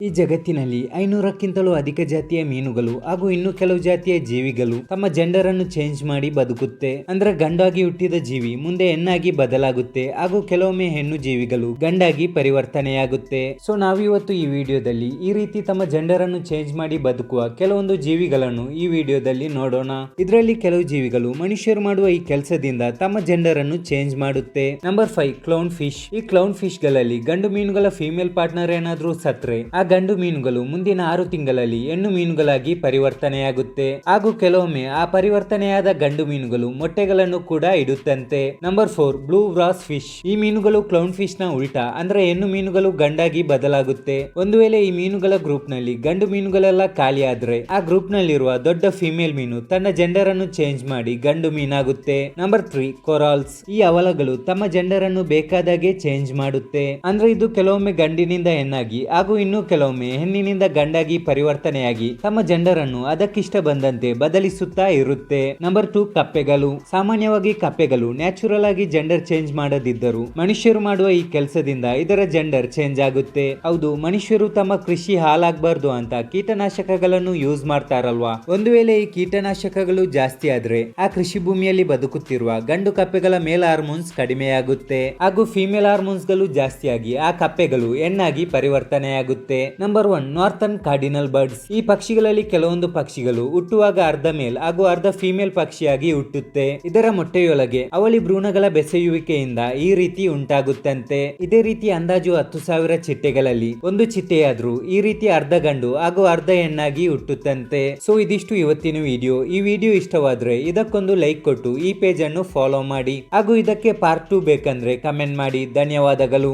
ಈ ಜಗತ್ತಿನಲ್ಲಿ ಐನೂರಕ್ಕಿಂತಲೂ ಅಧಿಕ ಜಾತಿಯ ಮೀನುಗಳು ಹಾಗೂ ಇನ್ನು ಕೆಲವು ಜಾತಿಯ ಜೀವಿಗಳು ತಮ್ಮ ಜೆಂಡರ್ ಅನ್ನು ಚೇಂಜ್ ಮಾಡಿ ಬದುಕುತ್ತೆ. ಅಂದ್ರೆ ಗಂಡಾಗಿ ಹುಟ್ಟಿದ ಜೀವಿ ಮುಂದೆ ಹೆಣ್ಣಾಗಿ ಬದಲಾಗುತ್ತೆ ಹಾಗೂ ಕೆಲವೊಮ್ಮೆ ಹೆಣ್ಣು ಜೀವಿಗಳು ಗಂಡಾಗಿ ಪರಿವರ್ತನೆಯಾಗುತ್ತೆ. ಸೊ ನಾವಿವತ್ತು ಈ ವಿಡಿಯೋದಲ್ಲಿ ಈ ರೀತಿ ತಮ್ಮ ಜೆಂಡರ್ ಅನ್ನು ಚೇಂಜ್ ಮಾಡಿ ಬದುಕುವ ಕೆಲವೊಂದು ಜೀವಿಗಳನ್ನು ಈ ವಿಡಿಯೋದಲ್ಲಿ ನೋಡೋಣ. ಇದರಲ್ಲಿ ಕೆಲವು ಜೀವಿಗಳು ಮನುಷ್ಯರು ಮಾಡುವ ಈ ಕೆಲಸದಿಂದ ತಮ್ಮ ಜೆಂಡರ್ ಅನ್ನು ಚೇಂಜ್ ಮಾಡುತ್ತೆ. ನಂಬರ್ ಫೈವ್ ಕ್ಲೌನ್ ಫಿಶ್ ಈ ಕ್ಲೌನ್ ಫಿಶ್ಗಳಲ್ಲಿ ಗಂಡು ಮೀನುಗಳ ಫೀಮೇಲ್ ಪಾರ್ಟ್ನರ್ ಏನಾದ್ರೂ ಸತ್ರೆ ಗಂಡು ಮೀನುಗಳು ಮುಂದಿನ ಆರು ತಿಂಗಳಲ್ಲಿ ಹೆಣ್ಣು ಮೀನುಗಳಾಗಿ ಪರಿವರ್ತನೆಯಾಗುತ್ತೆ. ಹಾಗೂ ಕೆಲವೊಮ್ಮೆ ಆ ಪರಿವರ್ತನೆಯಾದ ಗಂಡು ಮೀನುಗಳು ಮೊಟ್ಟೆಗಳನ್ನು ಕೂಡ ಇಡುತ್ತಂತೆ. Number four blue wrasse fish ಈ ಮೀನುಗಳು ಕ್ಲೌನ್ ಫಿಶ್ನ ಉಲ್ಟಾ, ಅಂದ್ರೆ ಹೆಣ್ಣು ಮೀನುಗಳು ಗಂಡಾಗಿ ಬದಲಾಗುತ್ತೆ. ಒಂದು ವೇಳೆ ಈ ಮೀನುಗಳ ಗ್ರೂಪ್ನಲ್ಲಿ ಗಂಡು ಮೀನುಗಳೆಲ್ಲ ಖಾಲಿ ಆದ್ರೆ, ಆ ಗ್ರೂಪ್ ನಲ್ಲಿರುವ ದೊಡ್ಡ ಫಿಮೇಲ್ ಮೀನು ತನ್ನ ಜೆಂಡರ್ ಅನ್ನು ಚೇಂಜ್ ಮಾಡಿ ಗಂಡು ಮೀನಾಗುತ್ತೆ. ನಂಬರ್ ತ್ರೀ ಕೊರಾಲ್ಸ್ ಈ ಅವಲಗಳು ತಮ್ಮ ಜೆಂಡರ್ ಅನ್ನು ಬೇಕಾದಾಗೆ ಚೇಂಜ್ ಮಾಡುತ್ತೆ. ಅಂದ್ರೆ ಇದು ಕೆಲವೊಮ್ಮೆ ಗಂಡಿನಿಂದ ಹೆಣ್ಣಾಗಿ, ಹಾಗೂ ಇನ್ನು ಕೆಲವೊಮ್ಮೆ ಹೆಣ್ಣಿನಿಂದ ಗಂಡಾಗಿ ಪರಿವರ್ತನೆಯಾಗಿ ತಮ್ಮ ಜೆಂಡರ್ ಅನ್ನು ಅದಕ್ಕಿಷ್ಟ ಬಂದಂತೆ ಬದಲಿಸುತ್ತಾ ಇರುತ್ತೆ. ನಂಬರ್ ಟೂ ಕಪ್ಪೆಗಳು ಸಾಮಾನ್ಯವಾಗಿ ಕಪ್ಪೆಗಳು ನ್ಯಾಚುರಲ್ ಆಗಿ ಜೆಂಡರ್ ಚೇಂಜ್ ಮಾಡದಿದ್ದರು ಮನುಷ್ಯರು ಮಾಡುವ ಈ ಕೆಲಸದಿಂದ ಇದರ ಜೆಂಡರ್ ಚೇಂಜ್ ಆಗುತ್ತೆ. ಹೌದು, ಮನುಷ್ಯರು ತಮ್ಮ ಕೃಷಿ ಹಾಲಾಗಬಾರ್ದು ಅಂತ ಕೀಟನಾಶಕಗಳನ್ನು ಯೂಸ್ ಮಾಡ್ತಾರಲ್ವಾ? ಒಂದು ವೇಳೆ ಈ ಕೀಟನಾಶಕಗಳು ಜಾಸ್ತಿ ಆದ್ರೆ ಆ ಕೃಷಿ ಭೂಮಿಯಲ್ಲಿ ಬದುಕುತ್ತಿರುವ ಗಂಡು ಕಪ್ಪೆಗಳ ಮೇಲ್ ಹಾರ್ಮೋನ್ಸ್ ಕಡಿಮೆಯಾಗುತ್ತೆ. ಹಾಗೂ ಫಿಮೇಲ್ ಹಾರ್ಮೋನ್ಸ್ಗಳು ಜಾಸ್ತಿಯಾಗಿ ಆ ಕಪ್ಪೆಗಳು ಹೆಣ್ಣಾಗಿ ಪರಿವರ್ತನೆಯಾಗುತ್ತೆ. Number one northern cardinal birds ಈ ಪಕ್ಷಿಗಳಲ್ಲಿ ಕೆಲವೊಂದು ಪಕ್ಷಿಗಳು ಹುಟ್ಟುವಾಗ ಅರ್ಧ ಮೇಲ್ ಹಾಗೂ ಅರ್ಧ ಫಿಮೇಲ್ ಪಕ್ಷಿಯಾಗಿ ಹುಟ್ಟುತ್ತೆ. ಇದರ ಮೊಟ್ಟೆಯೊಳಗೆ ಅವಳಿ ಭ್ರೂಣಗಳ ಬೆಸೆಯುವಿಕೆಯಿಂದ ಈ ರೀತಿ ಉಂಟಾಗುತ್ತಂತೆ. ಇದೇ ರೀತಿ ಅಂದಾಜು ಹತ್ತು ಸಾವಿರ ಚಿಟ್ಟೆಗಳಲ್ಲಿ ಒಂದು ಚಿಟ್ಟೆಯಾದ್ರೂ ಈ ರೀತಿ ಅರ್ಧ ಗಂಡು ಹಾಗೂ ಅರ್ಧ ಹೆಣ್ಣಾಗಿ ಹುಟ್ಟುತ್ತಂತೆ. ಸೊ ಇದಿಷ್ಟು ಇವತ್ತಿನ ವಿಡಿಯೋ ಈ ವಿಡಿಯೋ ಇಷ್ಟವಾದ್ರೆ ಇದಕ್ಕೊಂದು ಲೈಕ್ ಕೊಟ್ಟು ಈ ಪೇಜ್ ಅನ್ನು ಫಾಲೋ ಮಾಡಿ. ಹಾಗೂ ಇದಕ್ಕೆ ಪಾರ್ಟ್ ಟು ಬೇಕಂದ್ರೆ ಕಮೆಂಟ್ ಮಾಡಿ. ಧನ್ಯವಾದಗಳು.